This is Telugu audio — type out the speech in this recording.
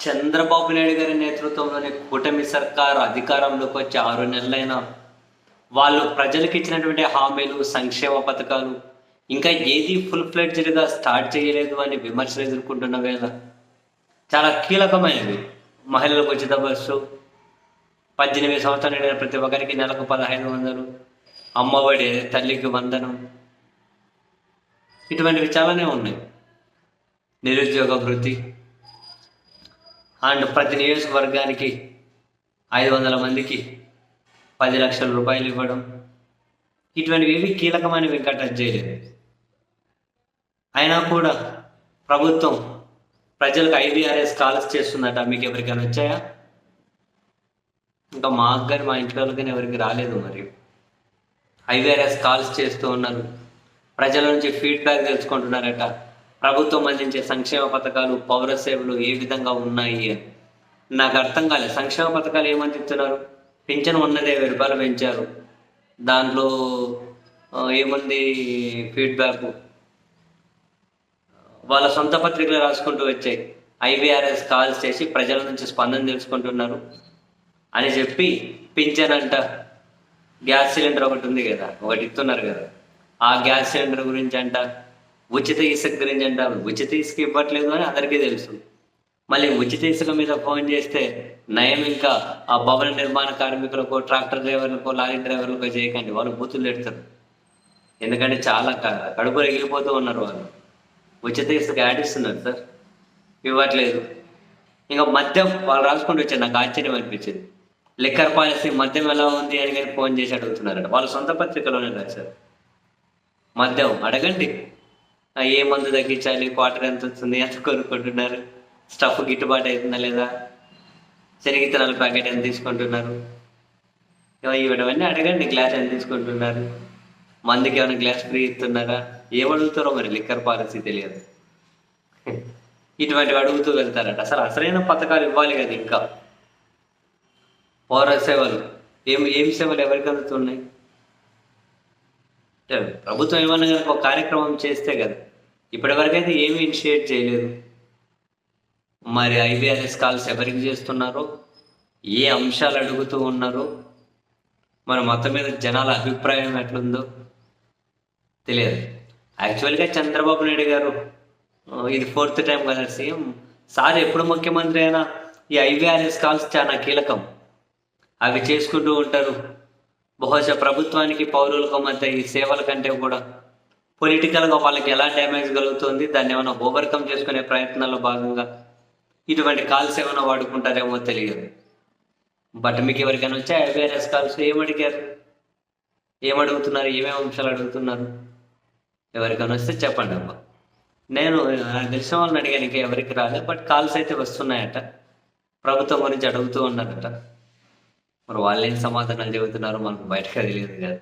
చంద్రబాబు నాయుడు గారి నేతృత్వంలోని కూటమి సర్కార్ అధికారంలోకి వచ్చి ఆరు నెలలైనా వాళ్ళు ప్రజలకు ఇచ్చినటువంటి హామీలు సంక్షేమ పథకాలు ఇంకా ఏది ఫుల్ ఫ్లెడ్జ్డ్గా స్టార్ట్ చేయలేదు అని విమర్శలు ఎదుర్కొంటున్న వేళ చాలా కీలకమైనవి. మహిళలకు ఉచిత బస్సు పద్దెనిమిది సంవత్సరాలు నిండిన ప్రతి ఒక్కరికి నెలకు పదహైదు వందలు అమ్మఒడి తల్లికి వందనం. ఇటువంటివి చాలానే ఉన్నాయి. నిరుద్యోగ వృత్తి అండ్ ప్రతి నియోజకవర్గానికి ఐదు వందల మందికి పది లక్షల రూపాయలు ఇవ్వడం. ఇటువంటివి ఏవి కీలకమైనవి ఇంకా టచ్ చేయలేదు. అయినా కూడా ప్రభుత్వం ప్రజలకు ఐబీఆర్ఎస్ కాల్స్ చేస్తుందట. మీకు ఎవరికైనా వచ్చాయా? ఇంకా మాకు కానీ మా ఇంటి వాళ్ళకి కానీ ఎవరికి రాలేదు మరి. ఐవీఆర్ఎస్ కాల్స్ చేస్తూ ఉన్నారు. ప్రజల నుంచి ఫీడ్బ్యాక్ తెలుసుకుంటున్నారట. ప్రభుత్వం అందించే సంక్షేమ పథకాలు పౌర సేవలు ఏ విధంగా ఉన్నాయి? అని నాకు అర్థం కాలేదు. సంక్షేమ పథకాలు ఏమందిస్తున్నారు పింఛను ఉన్నదే వెయ్యి రూపాయలు పెంచారు. దాంట్లో ఏముంది ఫీడ్బ్యాక్ వాళ్ళ సొంత పత్రికలు రాసుకుంటూ వచ్చాయి. ఐవీఆర్ఎస్ కాల్స్ చేసి ప్రజల నుంచి స్పందన తెలుసుకుంటున్నారు అని చెప్పి పింఛన్ అంట. గ్యాస్ సిలిండర్ ఒకటి ఉంది కదా ఒకటి ఇస్తున్నారు కదా. ఆ గ్యాస్ సిలిండర్ గురించి అంట. ఉచిత ఇసుక గురించి అంటారు. ఉచిత ఇసుక ఇవ్వట్లేదు అని అందరికీ తెలుసు. మళ్ళీ ఉచిత ఇసుక మీద ఫోన్ చేస్తే నయం ఇంకా ఆ భవన నిర్మాణ కార్మికులకు ట్రాక్టర్ డ్రైవర్లకు లారీ డ్రైవర్లకు చేయకండి. వాళ్ళు బూతులు పెడతారు ఎందుకంటే చాలా కడుపు రగిలిపోతూ ఉన్నారు వాళ్ళు. ఉచిత ఇసుక యాడ్ ఇస్తున్నారు సార్. ఇవ్వట్లేదు. ఇంకా మద్యం వాళ్ళు రాసుకుంటూ వచ్చారు. నాకు ఆశ్చర్యం అనిపించింది. లిక్కర్ పాలసీ మద్యం ఎలా ఉంది అని కానీ ఫోన్ చేసి అడుగుతున్నారట. వాళ్ళ సొంత పత్రికలోనే రాశారు. మద్యం అడగండి. ఏ మందు తగ్గించాలి క్వార్టర్ ఎంత వస్తుంది ఎంత కొనుక్కుంటున్నారు. స్టఫ్ గిట్టుబాటు అవుతుందా లేదా? శనగిత్తనాల ప్యాకెట్ ఎంత తీసుకుంటున్నారు? ఇవన్నీ అడగండి గ్లాస్ ఎంత తీసుకుంటున్నారు? మందుకి ఏమైనా గ్లాస్ ఫ్రీ ఇస్తున్నారా? ఏమడుగుతారో మరి లిక్కర్ పాలసీ తెలియదు. ఇటువంటివి అడుగుతూ వెళ్తారట. అసలు అసలైన పథకాలు ఇవ్వాలి కదా ఇంకా. పౌర సేవలు. ఏం ఏం సేవలు ఎవరికి అందుతున్నాయి? ప్రభుత్వం ఏమన్నా కనుక ఒక కార్యక్రమం చేస్తే కదా ఇప్పటివరకైతే ఏమీ ఇనిషియేట్ చేయలేదు. మరి ఐబీఆర్ఎస్ కాల్స్ ఎవరికి చేస్తున్నారు ఏ అంశాలు అడుగుతూ ఉన్నారు మరి మొత్తం మీద జనాల అభిప్రాయం ఎట్లుందో తెలియదు. యాక్చువల్గా చంద్రబాబు నాయుడు గారు ఇది ఫోర్త్ టైం కదా సీఎం. సార్ ఎప్పుడు ముఖ్యమంత్రి అయినా ఈ ఐవీఆర్ఎస్ కాల్స్ చాలా కీలకం. అవి చేసుకుంటూ ఉంటారు. బహుశా ప్రభుత్వానికి పౌరులకు మధ్య ఈ సేవల కంటే కూడా పొలిటికల్గా వాళ్ళకి ఎలా డ్యామేజ్ కలుగుతుంది దాన్ని ఏమైనా ఓవర్కమ్ చేసుకునే ప్రయత్నాల్లో భాగంగా ఇటువంటి కాల్స్ ఏమైనా వాడుకుంటారేమో తెలియదు. బట్ మీకు ఎవరికైనా వచ్చే అవేర్నెస్ కాల్స్? ఏమడిగారు ఏమడుగుతున్నారు ఏమేమి అంశాలు అడుగుతున్నారు? ఎవరికైనా వస్తే చెప్పండి అమ్మా నేను నాకు తెలిసిన వాళ్ళని అడిగాను ఇంకా ఎవరికి రాలేదు బట్ కాల్స్ అయితే వస్తున్నాయట. ప్రభుత్వం గురించి అడుగుతూ ఉన్నారట. మరి వాళ్ళు ఏం సమాధానాలు చెబుతున్నారో మనకు బయటకు తెలియదు కదా.